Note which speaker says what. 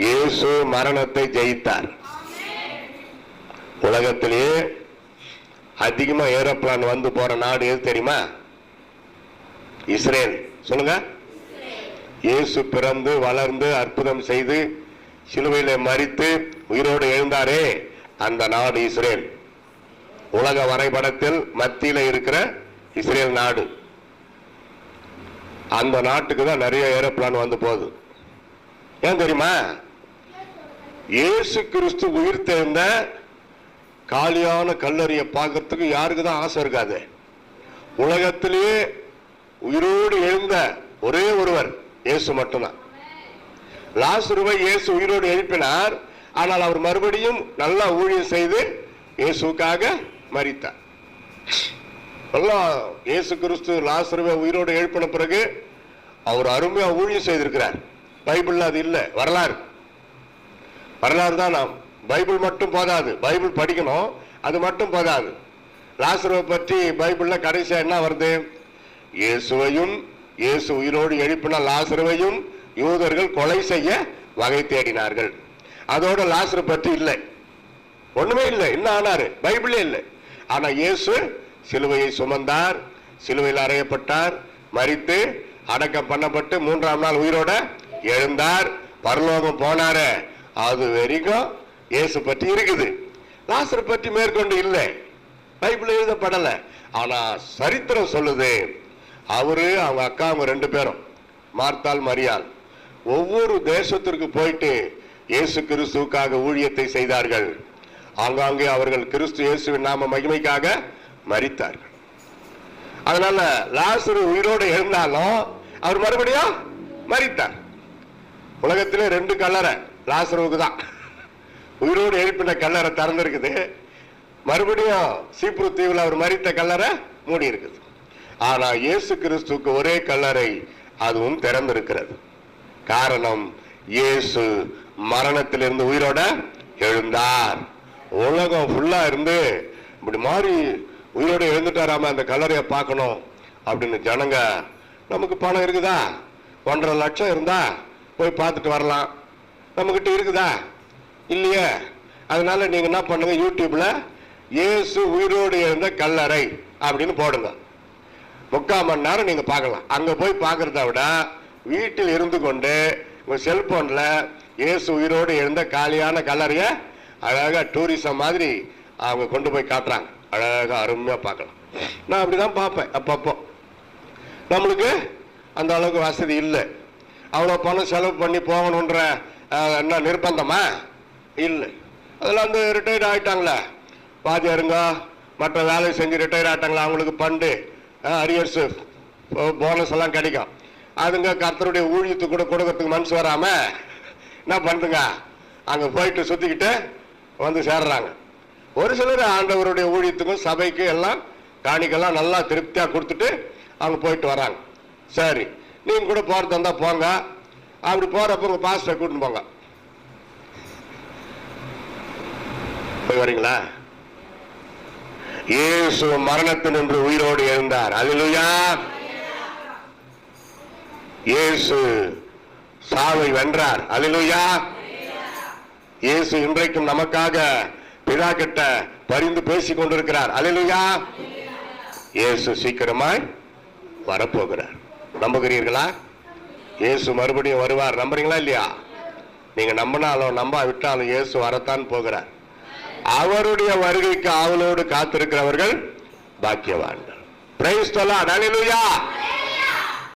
Speaker 1: இயேசு மரணத்தை ஜெயித்தார். உலகத்திலேயே அதிகமா ஏரோப்ளான் வந்து போற நாடு எது தெரியுமா? இஸ்ரேல். சொல்லுங்க. இயேசு பிறந்து வளர்ந்து அற்புதம் செய்து சிலுவையில மறித்து உயிரோடு எழுந்தாரே அந்த நாடு இஸ்ரேல். உலக வரைபடத்தில் மத்தியில இருக்கிற இஸ்ரேல் நாடு. அந்த நாட்டுக்கு தான் நிறைய ஏரோப்ளான் வந்து போகுது. ஏன் தெரியுமா? இயேசு கிறிஸ்து உயிர் தேர்ந்த காலியான கல்லறையை பார்க்கறதுக்கு யாருக்கு தான் ஆசை இருக்காது. உலகத்திலேயே உயிரோடு எழுந்த ஒரே ஒருவர் இயேசு மட்டும்தான். லாசுருவை இயேசு உயிரோடு எழுப்பினார். ஆனால் அவர் மறுபடியும் நல்லா ஊழியம் செய்து இயேசுக்காக மறித்தார் எல்லாம் இயேசு கிறிஸ்து லாசருவை உயிரோடு எழுப்பின பிறகு அவர் அருமையா ஊழியம் செய்திருக்கிறார். பைபிளில் அது இல்லை வரலாறு. வரலாறு தான் நாம். பைபிள் மட்டும் போதாது. பைபிள் படிக்கணும் அது மட்டும் போதாது. லாசருவை பற்றி பைபிளில் கடைசியாக என்ன வருது? இயேசுவையும் இயேசு உயிரோடு எழுப்பின லாசருவையும் யூதர்கள் கொலை செய்ய வகை தேடினார்கள். அதோட லாசரு பற்றி இல்லை. ஒண்ணுமே இல்லை. என்ன ஆனாரு? பைபிளே இல்லை. ஆனா இயேசு சிலுவையை சுமந்தார் சிலுவையில் அறையப்பட்டார் மறித்து அடக்கம் பண்ணப்பட்டு மூன்றாம் நாள் உயிரோட எழுந்தார் பரலோகம் போனாரு. அது வரைக்கும் இயேசு பற்றி இருக்குது. லாசர் பற்றி மேற்கொண்டு இல்லை. பைபிள் எழுதப்படலை. ஆனா சரித்திரம் சொல்லுது. அவரு அவங்க அக்கா அவங்க ரெண்டு பேரும் மார்த்தால் மரியாள் ஒவ்வொரு தேசத்திற்கு போயிட்டு இயேசு கிறிஸ்துவுக்காக ஊழியத்தை செய்தார்கள். ஆங்காங்கே அவர்கள் கிறிஸ்து இயேசுவின் நாம மகிமைக்காக மறித்தார்கள் அதனால லாசரு உயிரோடு இருந்தாலும் அவர் மறுபடியும் மறித்தார் உலகத்திலே ரெண்டு கல்லறை. லாசருவுக்கு தான். உயிரோடு எழுப்பின கல்லறை திறந்திருக்குது. மறுபடியும் சீப்ரு தீவில் அவர் மறித்த கல்லறை மூடி இருக்குது ஆனால் இயேசு கிறிஸ்துவுக்கு ஒரே கல்லறை அதுவும் திறந்திருக்கிறது. காரணம் இயேசு மரணத்திலிருந்து உயிரோட எழுந்தார். உலகம் ஃபுல்லாக இருந்து இப்படி மாறி உயிரோட எழுந்துட்டாராம அந்த கல்லறையை பார்க்கணும் அப்படின்னு ஜனங்க நமக்கு பணம் இருக்குதா? ஒன்றரை லட்சம் இருந்தா போய் பார்த்துட்டு வரலாம். நம்மக்கிட்ட இருக்குதா? இல்லையே. அதனால நீங்கள் என்ன பண்ணுங்கள் யூடியூப்பில் இயேசு உயிரோடு எழுந்த கல்லறை அப்படின்னு போடுங்க. முக்கால் மணி நேரம் நீங்கள் பார்க்கலாம். அங்கே போய் பார்க்குறத விட வீட்டில் இருந்து கொண்டு உங்கள் செல்ஃபோனில் இயேசு உயிரோடு எழுந்த காலியான கல்லறையை அழகாக டூரிசம் மாதிரி அவங்க கொண்டு போய் காட்டுறாங்க. அழகாக அருமையாக பார்க்கலாம். நான் அப்படிதான் பார்ப்பேன் அப்பப்போ. நம்மளுக்கு அந்த அளவுக்கு வசதி இல்லை. அவ்வளோ பணம் செலவு பண்ணி போகணுன்ற என்ன நிர்பந்தமா? இல்லை. அதெல்லாம் வந்து ரிட்டையர்ட் ஆகிட்டாங்களே வாத்தியாருங்க மற்ற வேலையை செஞ்சு ரிட்டையர் ஆகிட்டாங்களா அவங்களுக்கு பண்டு அரியர்ஸ் போனஸ் எல்லாம் கிடைக்கும். அதுங்க கர்த்தருடைய ஊழியத்துக்கு கூட கொடுக்கறதுக்கு மனசு வராமல் என்ன பண்ணுதுங்க அங்கே போயிட்டு சுற்றிக்கிட்டு வந்து சேர்றாங்க. ஒரு சிலர் ஆண்டவருடைய ஊழியத்துக்கும் சபைக்கும் எல்லாம் காணிக்கெல்லாம் நல்லா திருப்தியாக கொடுத்துட்டு அவங்க போயிட்டு வராங்க. சரி. நீங்க கூட போறது வந்தா போங்க. அப்படி போகிறப்ப உங்கள் பாஸ்டரை கூட்டின்னு போங்க. போய் வரீங்களா? இயேசு மரணத்தில் நின்று உயிரோடு எழுந்தார். அல்லேலூயா இயேசு சாவை வென்றார். அல்லேலூயா இயேசு இன்றைக்கும் நமக்காக பிதா கிட்ட பரிந்து பேசிக் கொண்டிருக்கிறார். அல்லேலூயா இயேசு சீக்கிரமாய் வரப்போகிறார். நம்புகிறீர்களா? இயேசு மறுபடியும் வருவார். நம்புறீங்களா இல்லையா? நீங்க நம்பினாலும் நம்ப விட்டாலும் இயேசு வரத்தான் போகிறார். அவருடைய வருகைக்கு ஆவலோடு காத்திருக்கிறவர்கள் பாக்கியவான்கள். பிரைஸ் தொல்லா